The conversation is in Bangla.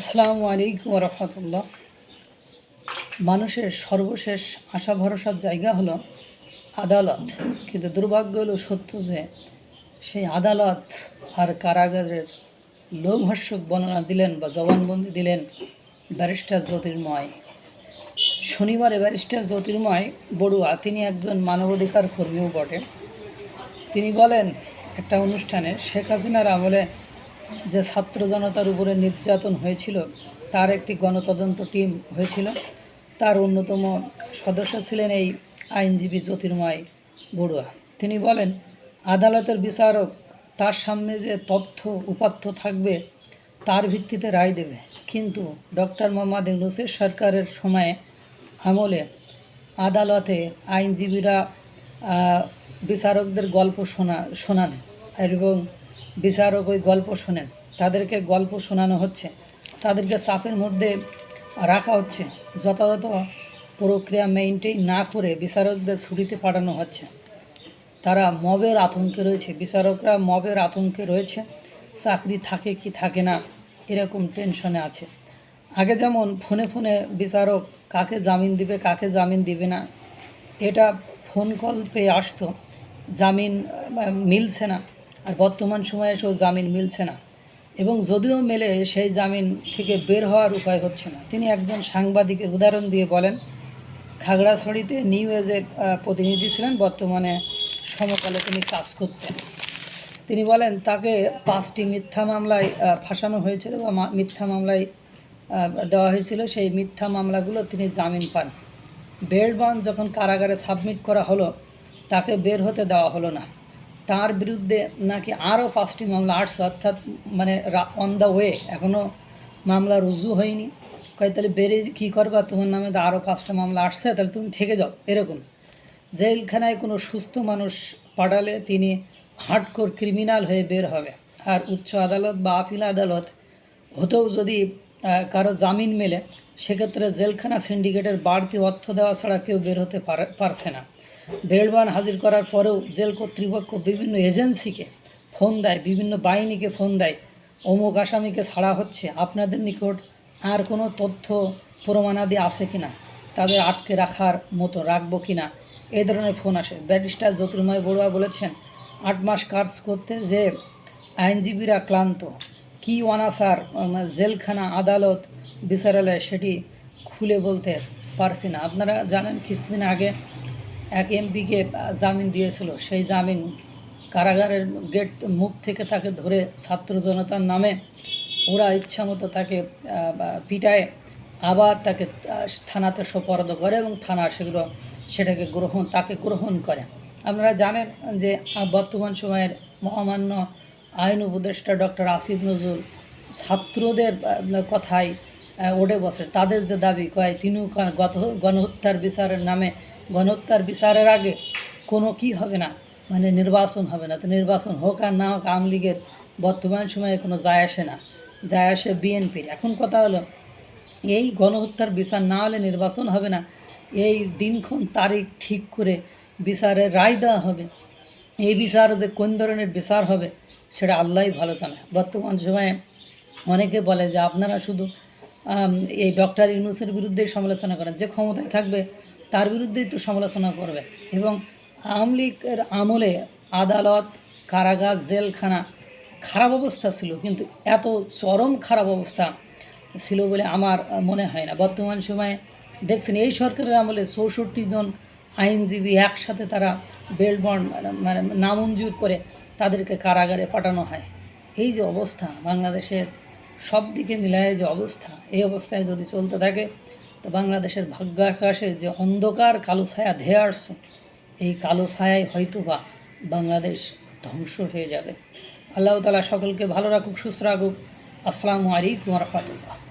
আসসালামু আলাইকুম রহমতুল্লাহ। মানুষের সর্বশেষ আশা ভরসার জায়গা হলো আদালত। কিন্তু দুর্ভাগ্য হলো সত্য যে সেই আদালত আর কারাগারের লোমহর্ষক বর্ণনা দিলেন বা জবানবন্দি দিলেন ব্যারিস্টার জ্যোতির্ময়। শনিবারে ব্যারিস্টার জ্যোতির্ময় বড়ুয়া, তিনি একজন মানবাধিকার কর্মীও বটে। তিনি বলেন, একটা অনুষ্ঠানে শেখ হাসিনার আমলে যে ছাত্র জনতার উপরে নির্যাতন হয়েছিল, তার একটি গণতদন্ত টিম হয়েছিল। তার অন্যতম সদস্য ছিলেন এই আইনজীবী জ্যোতির্ময় বড়ুয়া। তিনি বলেন, আদালতের বিচারক তার সামনে যে তথ্য উপাত্ত থাকবে, তার ভিত্তিতে রায় দেবে। কিন্তু ডক্টর মোহাম্মদ ইউনুসের সরকারের সময়ে আমলে আদালতে আইনজীবীরা বিচারকদের গল্প শোনা, শোনান এবং বিচারক ওই গল্প শোনেন। তাদেরকে গল্প শোনানো হচ্ছে। তাদেরকে চাপের মধ্যে রাখা হচ্ছে। যথাযথ প্রক্রিয়া মেনটেন না করে বিচারকদের ছুটিতে পাঠানো হচ্ছে। তারা মবের আতঙ্কে রয়েছে। বিচারকরা মবের আতঙ্কে রয়েছে। চাকরি থাকে কি থাকে না, এরকম টেনশনে আছে। আগে যেমন ফোনে ফোনে বিচারক কাকে জামিন দিবে, কাকে জামিন দিবে না, এটা ফোন কল পেয়ে আসতো। জামিন মিলছে না। আর বর্তমান সময়ে এসেও জামিন মিলছে না। এবং যদিও মেলে, সেই জামিন থেকে বের হওয়ার উপায় হচ্ছে না। তিনি একজন সাংবাদিকের উদাহরণ দিয়ে বলেন, খাগড়াছড়িতে নিউ এজের প্রতিনিধি ছিলেন, বর্তমানে সমকালে তিনি কাজ করতেন। তিনি বলেন, তাকে পাঁচটি মিথ্যা মামলায় ফাঁসানো হয়েছিল বা মিথ্যা মামলায় দেওয়া হয়েছিল। সেই মিথ্যা মামলাগুলো তিনি জামিন পান। বেল বন্ড যখন কারাগারে সাবমিট করা হলো, তাকে বের হতে দেওয়া হলো না। তার বিরুদ্ধে নাকি আরও পাঁচটি মামলা আসছে অর্থাৎ মানে অন দ্য ওয়ে এখনও মামলা রুজু হয়নি। কয়, তাহলে বেরিয়ে কী করবা? তোমার নামে তো আরও পাঁচটা মামলা আসছে, তাহলে তুমি থেকে যাও, এরকম। জেলখানায় কোনো সুস্থ মানুষ পাঠালে তিনি হার্ডকোর ক্রিমিনাল হয়ে বের হবে। আর উচ্চ আদালত বা আপিল আদালত হতেও যদি কারও জামিন মেলে, সেক্ষেত্রে জেলখানা সিন্ডিকেটের বাড়তি অর্থ দেওয়া ছাড়া কেউ বের হতে পারে- পারছে না। বেলবান হাজির করার পরেও জেল কর্তৃপক্ষ বিভিন্ন এজেন্সিকে ফোন দেয়, বিভিন্ন বাহিনীকে ফোন দেয়, অমুক আসামিকে ছাড়া হচ্ছে, আপনাদের নিকট আর কোনো তথ্য প্রমাণাদি আছে কিনা, তাদের আটকে রাখার মতো রাখব কিনা, এ ধরনের ফোন আসে। ব্যারিস্টার জ্যোতির্ময় বড়ুয়া বলেছেন, আট মাস কাজ করতে যে আইনজীবীরা ক্লান্ত, কি অনাসার জেলখানা আদালত, বিচারালয়, সেটি খুলে বলতে পারছি না। আপনারা জানেন কিছুদিন আগে এক এমপিকে জামিন দিয়েছিল। সেই জামিন কারাগারের গেট মুখ থেকে তাকে ধরে ছাত্র জনতার নামে ওরা ইচ্ছামতো তাকে পিটায়, আবার তাকে থানাতে সোপর্দ করে এবং থানা সেগুলো সেটাকে গ্রহণ, তাকে গ্রহণ করে। আপনারা জানেন যে বর্তমান সময়ের মহামান্য আইন উপদেষ্টা ডক্টর আসিফ নজরুল ছাত্রদের কথায় ওঠে বসে। তাদের যে দাবি, কয়, তিনিও গত গণহত্যার বিচারের নামে গণহত্যার বিচারের আগে কোনো কি হবে না? মানে নির্বাচন হবে না। তো নির্বাচন হোক আর না হোক, আওয়ামী লীগের বর্তমান সময়ে কোনো যায় আসে না। যায় আসে বিএনপির। এখন কথা হলো, এই গণহত্যার বিচার না হলে নির্বাচন হবে না। এই দিনক্ষণ তারিখ ঠিক করে বিচারের রায় দেওয়া হবে। এই বিচার যে কোন ধরনের বিচার হবে, সেটা আল্লাহই ভালো জানে। বর্তমান সময়ে অনেকে বলে যে আপনারা শুধু এই ডক্টর ইউনুসের বিরুদ্ধেই সমালোচনা করেন যে ক্ষমতায় থাকবে, তার বিরুদ্ধেই তো সমালোচনা করবে। এবং আওয়ামী লীগের আমলে আদালত, কারাগার, জেলখানা খারাপ অবস্থা ছিল, কিন্তু এত চরম খারাপ অবস্থা ছিল বলে আমার মনে হয় না। বর্তমান সময়ে দেখছেন, এই সরকারের আমলে চৌষট্টি জন আইনজীবী একসাথে তারা বেল বন্ড মানে নামঞ্জুর করে তাদেরকে কারাগারে পাঠানো হয়। এই যে অবস্থা, বাংলাদেশের সব দিকে মিলায় যে অবস্থা, এই অবস্থায় যদি চলতে থাকে, তো বাংলাদেশের ভাগ্যাকাশে যে অন্ধকার কালো ছায়া ধেয়ে আসছে, এই কালো ছায়ায় হয়তো বা বাংলাদেশ ধ্বংস হয়ে যাবে। আল্লাহ তালা সকলকে ভালো রাখুক, সুস্থ রাখুক। আসসালামু আলাইকুম রহমতুল্লাহ।